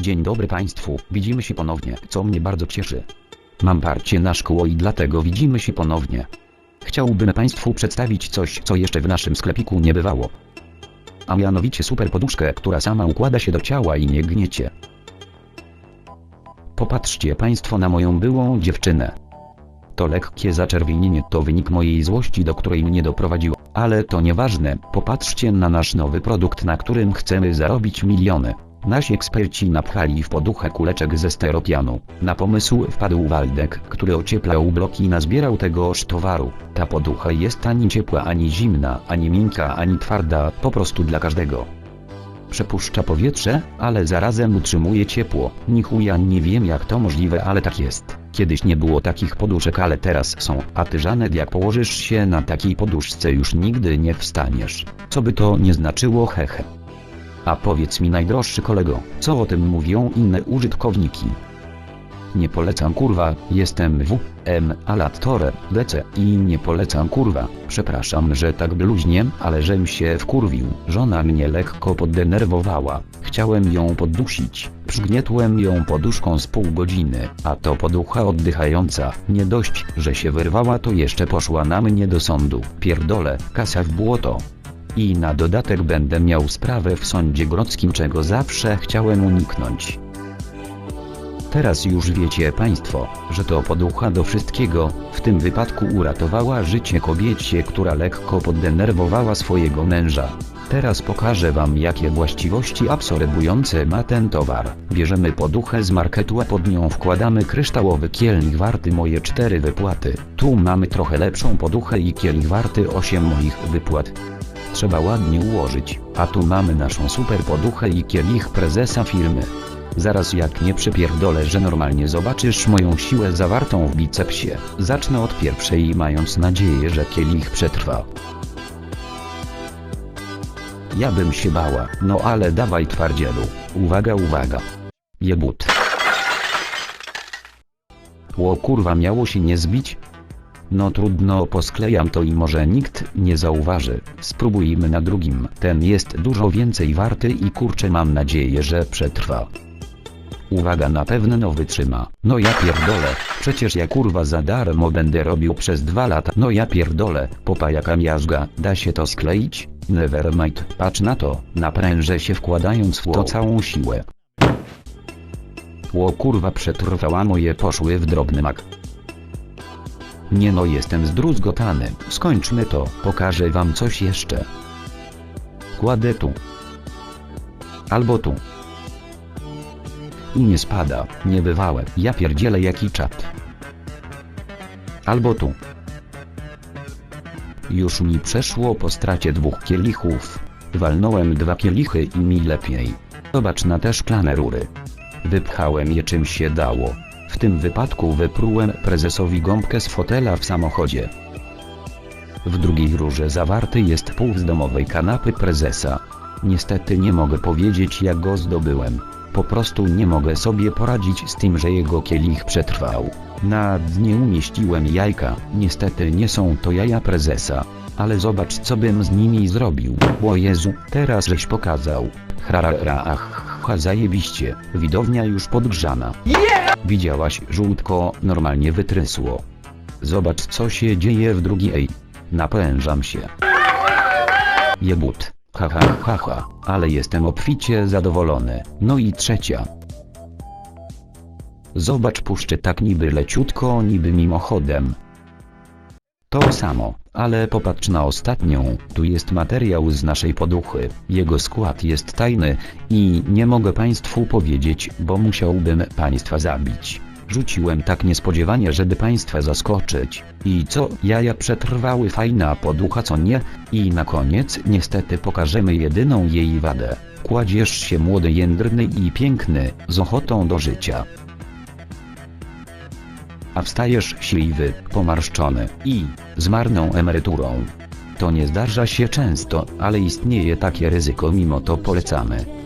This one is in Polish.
Dzień dobry Państwu, widzimy się ponownie, co mnie bardzo cieszy. Mam parcie na szkło i dlatego widzimy się ponownie. Chciałbym Państwu przedstawić coś, co jeszcze w naszym sklepiku nie bywało. A mianowicie super poduszkę, która sama układa się do ciała i nie gniecie. Popatrzcie Państwo na moją byłą dziewczynę. To lekkie zaczerwienienie to wynik mojej złości, do której mnie doprowadziło. Ale to nieważne, popatrzcie na nasz nowy produkt, na którym chcemy zarobić miliony. Nasi eksperci napchali w poduchę kuleczek ze steropianu. Na pomysł wpadł Waldek, który ocieplał bloki i nazbierał tegoż towaru. Ta poducha jest ani ciepła, ani zimna, ani miękka, ani twarda, po prostu dla każdego. Przepuszcza powietrze, ale zarazem utrzymuje ciepło. Ni chuja nie wiem jak to możliwe, ale tak jest. Kiedyś nie było takich poduszek, ale teraz są. A ty Żanet jak położysz się na takiej poduszce już nigdy nie wstaniesz. Co by to nie znaczyło hehe. A powiedz mi najdroższy kolego, co o tym mówią inne użytkowniki? Nie polecam kurwa, jestem W, M, Alattore, DC i nie polecam kurwa. Przepraszam, że tak bluźnie, ale żem się wkurwił. Żona mnie lekko poddenerwowała. Chciałem ją poddusić. Przygnietłem ją poduszką z pół godziny, a to poducha oddychająca. Nie dość, że się wyrwała to jeszcze poszła na mnie do sądu. Pierdole, kasa w błoto. I na dodatek będę miał sprawę w sądzie grodzkim czego zawsze chciałem uniknąć. Teraz już wiecie Państwo, że to poducha do wszystkiego, w tym wypadku uratowała życie kobiecie, która lekko poddenerwowała swojego męża. Teraz pokażę Wam jakie właściwości absorbujące ma ten towar. Bierzemy poduchę z marketu a pod nią wkładamy kryształowy kielich warty moje 4 wypłaty. Tu mamy trochę lepszą poduchę i kielich warty 8 moich wypłat. Trzeba ładnie ułożyć, a tu mamy naszą super poduchę i kielich prezesa firmy. Zaraz jak nie przypierdolę, że normalnie zobaczysz moją siłę zawartą w bicepsie. Zacznę od pierwszej mając nadzieję, że kielich przetrwa. Ja bym się bała, no ale dawaj twardzielu. Uwaga, uwaga. Jebut. Ło kurwa miało się nie zbić? No trudno posklejam to i może nikt nie zauważy. Spróbujmy na drugim. Ten jest dużo więcej warty i kurczę mam nadzieję, że przetrwa. Uwaga na pewno wytrzyma. No ja pierdolę, przecież ja kurwa za darmo będę robił przez dwa lata. No ja pierdolę, popa jaka miażdża, da się to skleić? Nevermind, patrz na to, naprężę się wkładając w to całą siłę. Ło kurwa przetrwała moje poszły w drobny mak. Nie no jestem zdruzgotany, skończmy to, pokażę wam coś jeszcze. Kładę tu. Albo tu. I nie spada, niebywałe, ja pierdzielę jaki czat. Albo tu. Już mi przeszło po stracie dwóch kielichów. Walnąłem dwa kielichy i mi lepiej. Zobacz na te szklane rury. Wypchałem je czym się dało. W tym wypadku wyprułem prezesowi gąbkę z fotela w samochodzie. W drugiej rurze zawarty jest pół z domowej kanapy prezesa. Niestety nie mogę powiedzieć jak go zdobyłem. Po prostu nie mogę sobie poradzić z tym, że jego kielich przetrwał. Na dnie umieściłem jajka, niestety nie są to jaja prezesa. Ale zobacz co bym z nimi zrobił. O Jezu, teraz żeś pokazał. Hrarara ach, ha zajebiście, widownia już podgrzana. Widziałaś, żółtko normalnie wytrysło. Zobacz co się dzieje w drugiej. Napężam się. Jebut. Ha ha ha ha, ale jestem obficie zadowolony. No i trzecia. Zobacz puszczę tak niby leciutko, niby mimochodem. To samo, ale popatrz na ostatnią, tu jest materiał z naszej poduchy, jego skład jest tajny i nie mogę Państwu powiedzieć, bo musiałbym Państwa zabić. Rzuciłem tak niespodziewanie, żeby Państwa zaskoczyć. I co, jaja przetrwały fajna poducha co nie? I na koniec niestety pokażemy jedyną jej wadę. Kładziesz się młody jędrny i piękny, z ochotą do życia a wstajesz siwy, pomarszczony i z marną emeryturą. To nie zdarza się często, ale istnieje takie ryzyko mimo to polecamy.